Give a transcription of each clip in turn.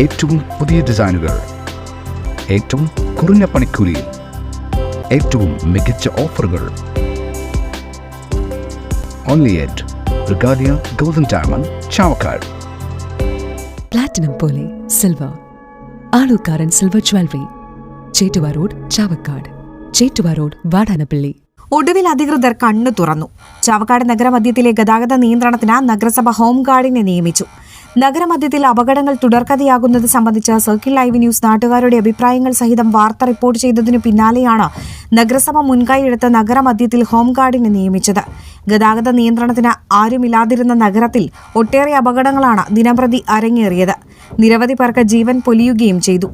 ഏറ്റവും പുതിയ ഡിസൈനുകൾ ഏറ്റവും കുറഞ്ഞ പണിക്കൂലിയിൽ ഏറ്റവും മികച്ച ഓഫറുകൾ. Only at Regalia golden diamond Chavakkad platinum പോലെ silver Aalookkaran silver jewellery Chettuva road Chavakkad Chettuva road Vadanappally. ഒടുവിൽ അധികൃതർ കണ്ണു തുറന്നു. ചാവക്കാട് നഗരമധ്യത്തിലെ ഗതാഗത നിയന്ത്രണത്തിന് നഗരസഭ ഹോംഗാർഡിനെ നിയമിച്ചു. നഗരമധ്യത്തിൽ അപകടങ്ങൾ തുടർക്കഥയാകുന്നത് സംബന്ധിച്ച് സർക്കിൾ ലൈവ് ന്യൂസ് നാട്ടുകാരുടെ അഭിപ്രായങ്ങൾ സഹിതം വാർത്ത റിപ്പോർട്ട് ചെയ്തതിനു പിന്നാലെയാണ് നഗരസഭ മുൻകൈയെടുത്ത് നഗരമധ്യത്തിൽ ഹോംഗാർഡിനെ നിയമിച്ചത്. ഗതാഗത നിയന്ത്രണത്തിന് ആരുമില്ലാതിരുന്ന നഗരത്തിൽ ഒട്ടേറെ അപകടങ്ങളാണ് ദിനംപ്രതി അരങ്ങേറിയത്. നിരവധി പേർക്ക് ജീവൻ പൊലിയുകയും ചെയ്തു.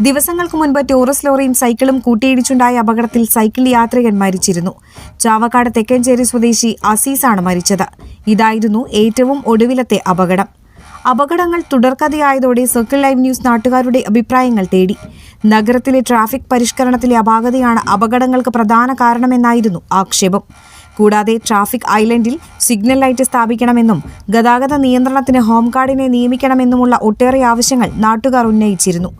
ദിവസങ്ങൾക്ക് മുൻപ് ടൂറിസ്റ്റ് ലോറിയും സൈക്കിളും കൂട്ടിയിടിച്ചുണ്ടായ അപകടത്തിൽ സൈക്കിൾ യാത്രികൻ മരിച്ചിരുന്നു. ചാവക്കാട് തെക്കഞ്ചേരി സ്വദേശി അസീസാണ് മരിച്ചത്. ഇതായിരുന്നു ഏറ്റവും ഒടുവിലത്തെ അപകടം. അപകടങ്ങൾ തുടർക്കഥയായതോടെ സർക്കിൾ ലൈവ് ന്യൂസ് നാട്ടുകാരുടെ അഭിപ്രായങ്ങൾ തേടി. നഗരത്തിലെ ട്രാഫിക് പരിഷ്കരണത്തിലെ അപാകതയാണ് അപകടങ്ങൾക്ക് പ്രധാന കാരണമെന്നായിരുന്നു ആക്ഷേപം. കൂടാതെ ട്രാഫിക് ഐലൻഡിൽ സിഗ്നൽ ലൈറ്റ് സ്ഥാപിക്കണമെന്നും ഗതാഗത നിയന്ത്രണത്തിന് ഹോംഗാർഡിനെ നിയമിക്കണമെന്നുമുള്ള ഒട്ടേറെ ആവശ്യങ്ങൾ നാട്ടുകാർ ഉന്നയിച്ചിരുന്നു.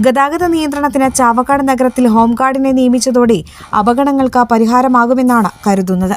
ഗതാഗത നിയന്ത്രണത്തിന് ചാവക്കാട് നഗരത്തിൽ ഹോംഗാർഡിനെ നിയമിച്ചതോടെ അപകടങ്ങൾക്ക് പരിഹാരമാകുമെന്നാണ് കരുതുന്നത്.